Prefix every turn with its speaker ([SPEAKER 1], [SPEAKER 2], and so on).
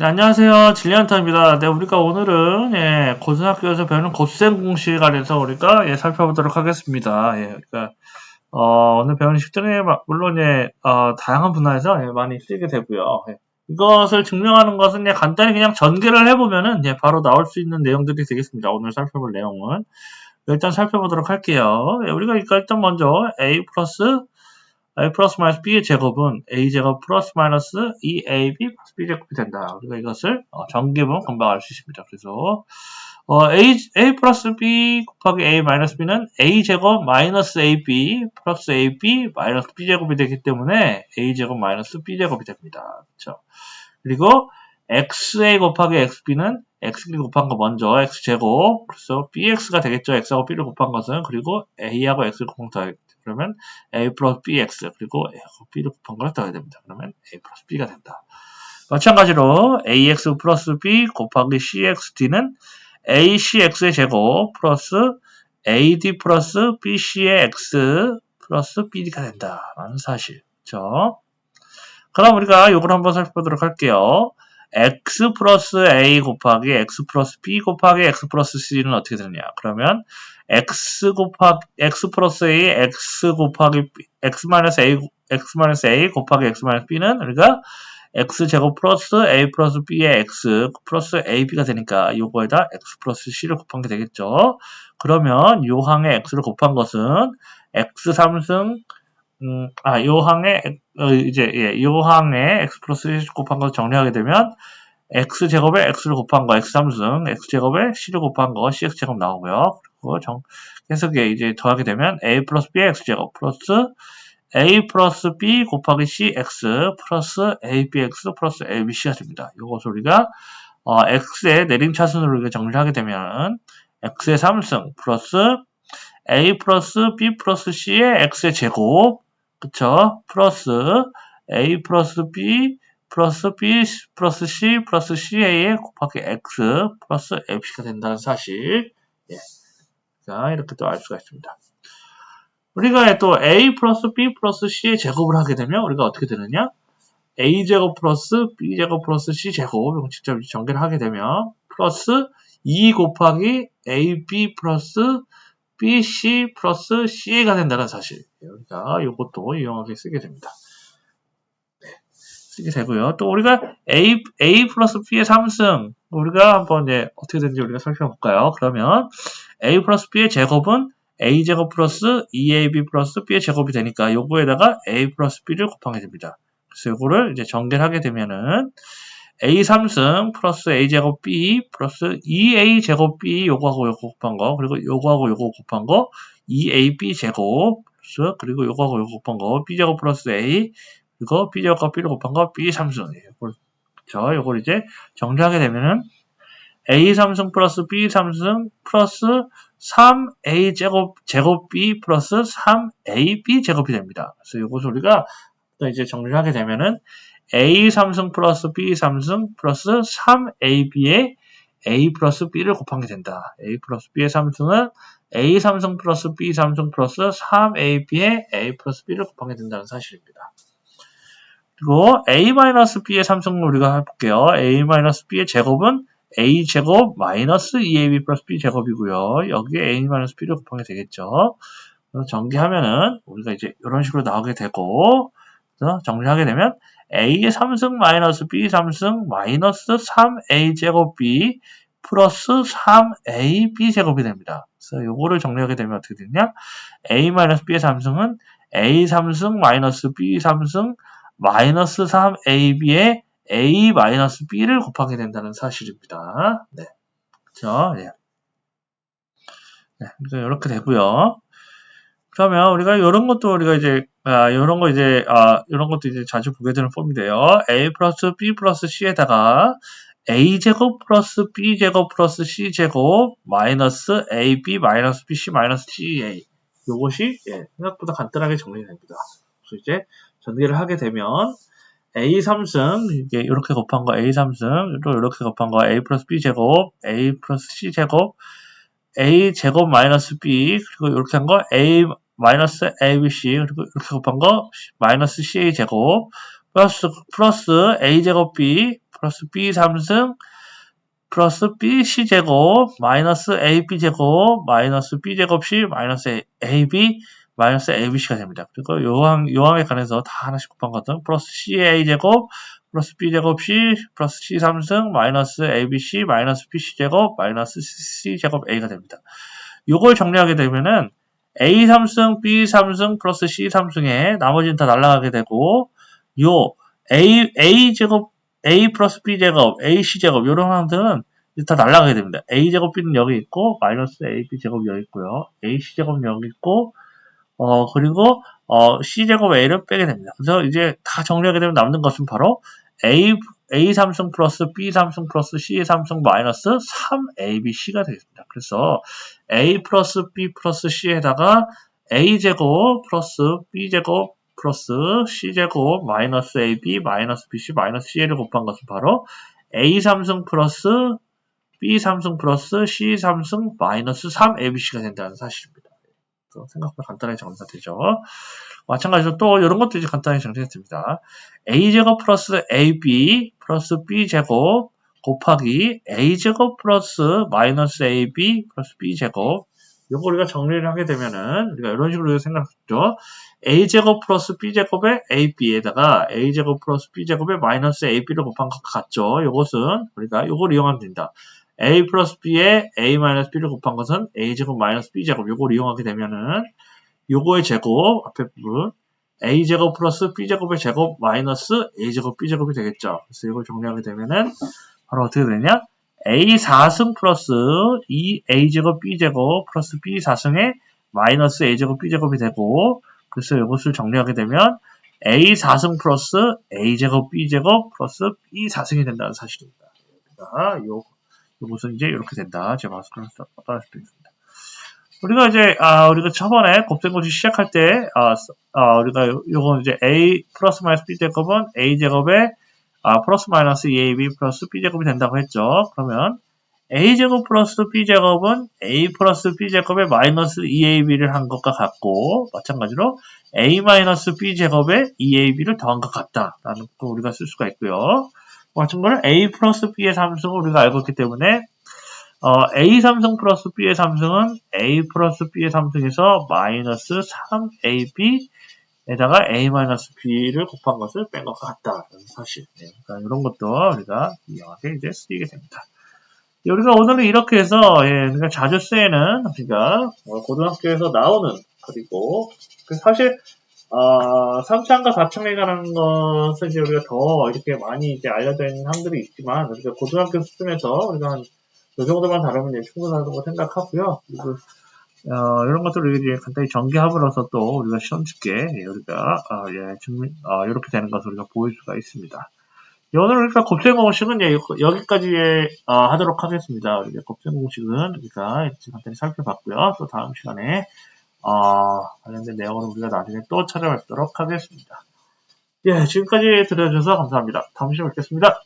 [SPEAKER 1] 네, 안녕하세요. 질리안타입니다. 네, 우리가 오늘은, 예, 고등학교에서 배우는 곱셈 공식에 관해서 우리가, 예, 살펴보도록 하겠습니다. 예, 그러니까, 어, 오늘 배우는 식들이, 마- 물론, 예, 어, 다양한 분야에서, 예, 많이 쓰이게 되고요. 예. 이것을 증명하는 것은, 예, 간단히 그냥 전개를 해보면은, 예, 바로 나올 수 있는 내용들이 되겠습니다. 오늘 살펴볼 내용은. 일단 살펴보도록 할게요. 예, 우리가 일단 먼저, a 플러스, a 플러스 마이너스 b의 제곱은 a 제곱 플러스 마이너스 2ab 플러스 b 제곱이 된다. 우리가 이것을 어, 전기분 금방 알 수 있습니다. 그래서 어, a, a 플러스 b 곱하기 a 마이너스 b는 a 제곱 마이너스 ab 플러스 ab 마이너스 b 제곱이 되기 때문에 a 제곱 마이너스 b 제곱이 됩니다. 그렇죠? 그리고 xa 곱하기 xb는 x 곱한 거 먼저 x 제곱 그래서 bx가 되겠죠. x하고 b를 곱한 것은 그리고 a하고 x를 곱한 그러면 a 플러스 bx 그리고 a하고 b를 곱한 걸 더해야 됩니다. 그러면 a 플러스 b가 된다. 마찬가지로 ax 플러스 b 곱하기 cxd는 acx의 제곱 플러스 ad 플러스 bc의 x 플러스 bd가 된다라는 사실. 그렇죠? 그럼 우리가 이걸 한번 살펴보도록 할게요. X 플러스 a 곱하기 x 플러스 b 곱하기 x 플러스 c는 어떻게 되느냐? 그러면 x 곱하기 x 플러스 a x 곱하기 x 마이너스 a x 마이너스 a 곱하기 x 마이너스 b는 우리가 x 제곱 플러스 a 플러스 b의 x 플러스 ab가 되니까 요거에다 x 플러스 c를 곱한 게 되겠죠. 그러면 요 항에 x를 곱한 것은 x 3승 음, 아, 요 항에 어, 이제 예, 요 항에 x 플러스 1 곱한 거 정리하게 되면 x 제곱에 x를 곱한 거 x 3승 x 제곱에 c를 곱한 거 cx 제곱 나오고요. 그리고 정 계속에 이제 더하게 되면 a 플러스 b의 x 제곱 플러스 a 플러스 b 곱하기 cx 플러스 abx 플러스 abc가 됩니다. 이것을 우리가 어, x의 내림차순으로 우리가 정리를 하게 되면 x의 3승 플러스 a 플러스 b 플러스 c의 x의 제곱 그쵸? 플러스 a 플러스 b 플러스 b 플러스 c 플러스 ca의 곱하기 x 플러스 abc가 된다는 사실 예. 자 이렇게 또 알 수가 있습니다. 우리가 또 a 플러스 b 플러스 c의 제곱을 하게 되면 우리가 어떻게 되느냐? a 제곱 플러스 b 제곱 플러스 c 제곱 이거 직접 전개를 하게 되면 플러스 2 곱하기 ab 플러스 bc 플러스 ca가 된다는 사실 우리가 이것도 유용하게 쓰게 됩니다. 네, 쓰게 되고요. 또 우리가 a a 플러스 b의 3승 우리가 한번 이제 어떻게 되는지 우리가 살펴볼까요? 그러면 a 플러스 b의 제곱은 a 제곱 플러스 2ab 플러스 b의 제곱이 되니까 요거에다가 a 플러스 b를 곱하게 됩니다. 그래서 요거를 이제 전개를 하게 되면은 a 3승 플러스 a 제곱 b 플러스 2a 제곱 b 요거하고 요거 곱한 거 그리고 요거하고 요거 곱한 거 2ab 제곱 플러스 그리고 요거하고 요거 곱한 거 b 제곱 플러스 a 그리고 b 제곱과 b를 곱한 거 b 3승 이걸 저 요걸 이제 정리하게 되면은 a 3승 플러스 b 3승 플러스 3a 제곱 제곱 b 플러스 3ab 제곱이 됩니다. 그래서 이것을 우리가 또 이제 정리를 하게 되면은 a 3승 플러스 b 3승 플러스 3ab의 a 플러스 b를 곱한 게 된다. a 플러스 b의 3승은 a 3승 플러스 b 3승 플러스 3ab의 a 플러스 b를 곱한 게 된다는 사실입니다. 그리고 a 마이너스 b의 3승을 우리가 해볼게요. a 마이너스 b의 제곱은 a 제곱 마이너스 2ab 플러스 b 제곱이고요. 여기에 a 마이너스 b를 곱한 게 되겠죠. 그래서 전개하면은 우리가 이제 이런 식으로 나오게 되고 정리하게 되면 a 3승 마이너스 b 3승 마이너스 3a 제곱 b 플러스 3ab 제곱이 됩니다. 그래서 요거를 정리하게 되면 어떻게 되냐? a 마이너스 b의 3승은 a 3승 마이너스 b 3승 마이너스 3ab의 a 마이너스 b를 곱하게 된다는 사실입니다. 네. 그죠? 예. 네. 이렇게 되고요. 그러면 우리가 이런 것도 우리가 이제 아, 이런 거 이제 아, 이런 것도 이제 자주 보게 되는 폼인데요. a 플러스 b 플러스 c에다가 a 제곱 플러스 b 제곱 플러스 c 제곱 마이너스 ab 마이너스 bc 마이너스 ca 이것이 예, 생각보다 간단하게 정리됩니다. 그래서 이제 전개를 하게 되면 a 3승 이게 이렇게 곱한 거 a 3승 또 이렇게 곱한 거 a 플러스 b 제곱 a 플러스 c 제곱 a 제곱 마이너스 b 그리고 이렇게 한 거 a 마이너스 abc 그리고 이렇게 곱한 거 마이너스 ca 제곱 플러스 플러스 a 제곱 b 플러스 B 3승 플러스 BC 제곱 마이너스 AB 제곱 마이너스 B 제곱 C 마이너스 AB 마이너스 ABC가 됩니다. 그리고 요항, 요항에 관해서 다 하나씩 곱한 것은 플러스 CA 제곱 플러스 B 제곱 C 플러스 C 3승 마이너스 ABC 마이너스 BC 제곱 마이너스 C 제곱 A가 됩니다. 요걸 정리하게 되면은 A 3승, B 3승 플러스 C 3승에 나머지는 다 날라가게 되고 요 A, A 제곱 A 플러스 B 제곱, AC 제곱 이런 항들은 다 날라가게 됩니다. A 제곱 B는 여기 있고 마이너스 AB 제곱 여기 있고요. AC 제곱 여기 있고 어 그리고 어 C 제곱 A를 빼게 됩니다. 그래서 이제 다 정리하게 되면 남는 것은 바로 A A 삼승 플러스 B 삼승 플러스 C 삼승 마이너스 3ABC가 되겠습니다. 그래서 A 플러스 B 플러스 C에다가 A 제곱 플러스 B 제곱 플러스 C 제곱 마이너스 AB 마이너스 BC 마이너스 C를 곱한 것은 바로 A 삼승 플러스 B 삼승 플러스 C 삼승 마이너스 3ABC가 된다는 사실입니다. 생각보다 간단하게 정리가 되죠. 마찬가지로 또 이런 것도 이제 간단하게 정리가 됩니다. a제곱 플러스 ab 플러스 b제곱 곱하기 a제곱 플러스 마이너스 ab 플러스 b제곱 이거 우리가 정리를 하게 되면은 우리가 이런 식으로 생각했죠. a제곱 플러스 b제곱의 ab에다가 a제곱 플러스 b제곱의 마이너스 ab를 곱한 것 같죠. 이것은 우리가 이걸 이용하면 된다. A 플러스 b에 a 마이너스 b를 곱한 것은 a제곱 마이너스 b제곱 이걸 이용하게 되면은 요거의 제곱 앞에 부분 a제곱 플러스 b제곱의 제곱 마이너스 a제곱 b제곱이 되겠죠. 그래서 이걸 정리하게 되면은 바로 어떻게 되냐? a 4승 플러스 2a제곱 b제곱 플러스 b 4승의 마이너스 a제곱 b제곱이 되고 그래서 이것을 정리하게 되면 a 4승 플러스 a제곱 b제곱 플러스 b 4승이 된다는 사실입니다. 그러니까 요 이것은 이제 이렇게 된다. 제가 마스크를 따라 드리겠습니다. 우리가 이제 아 우리가 저번에 곱셈공식 시작할 때 아, 아 우리가 요, 요건 이제 a 플러스 마이너스 b 제곱은 a 제곱에 아 플러스 마이너스 2ab 플러스 b 제곱이 된다고 했죠. 그러면 a 제곱 플러스 b 제곱은 a 플러스 b 제곱에 마이너스 2ab를 한 것과 같고 마찬가지로 a 마이너스 b 제곱에 2ab를 더한 것 같다라는 거 우리가 쓸 수가 있고요. 마찬가지로 a 플러스 b의 삼승을 우리가 알고 있기 때문에 어, a 삼승 플러스 b의 삼승은 a 플러스 b의 삼승에서 마이너스 3ab에다가 a 마이너스 b를 곱한 것을 뺀 것 같다는 사실. 네, 그러니까 이런 것도 우리가 이용하게 이제 쓰이게 됩니다. 우리가 오늘은 이렇게 해서 예, 그러니까 자주 쓰이는 우리가 뭐 고등학교에서 나오는 그리고 그 사실 어, 3차과 4차에 관한 것은 이제 우리가 더 이렇게 많이 이제 알려져 있는 항들이 있지만, 우리가 고등학교 수준에서 우리가 한, 이 정도만 다루면 충분하다고 생각하고요. 그리고, 어, 이런 것들을 이제 간단히 전개함으로써 또 우리가 시험 쉽게, 예, 우리가, 어, 예, 증명, 어, 이렇게 되는 것을 우리가 보일 수가 있습니다. 예, 오늘 우리가 곱셈 공식은 예, 여기까지 어, 하도록 하겠습니다. 우리가 곱셈 공식은 우리가 간단히 살펴봤고요. 또 다음 시간에 어, 관련된 내용을 우리가 나중에 또 찾아뵙도록 하겠습니다. 예, 지금까지 들어주셔서 감사합니다. 다음 시간에 뵙겠습니다.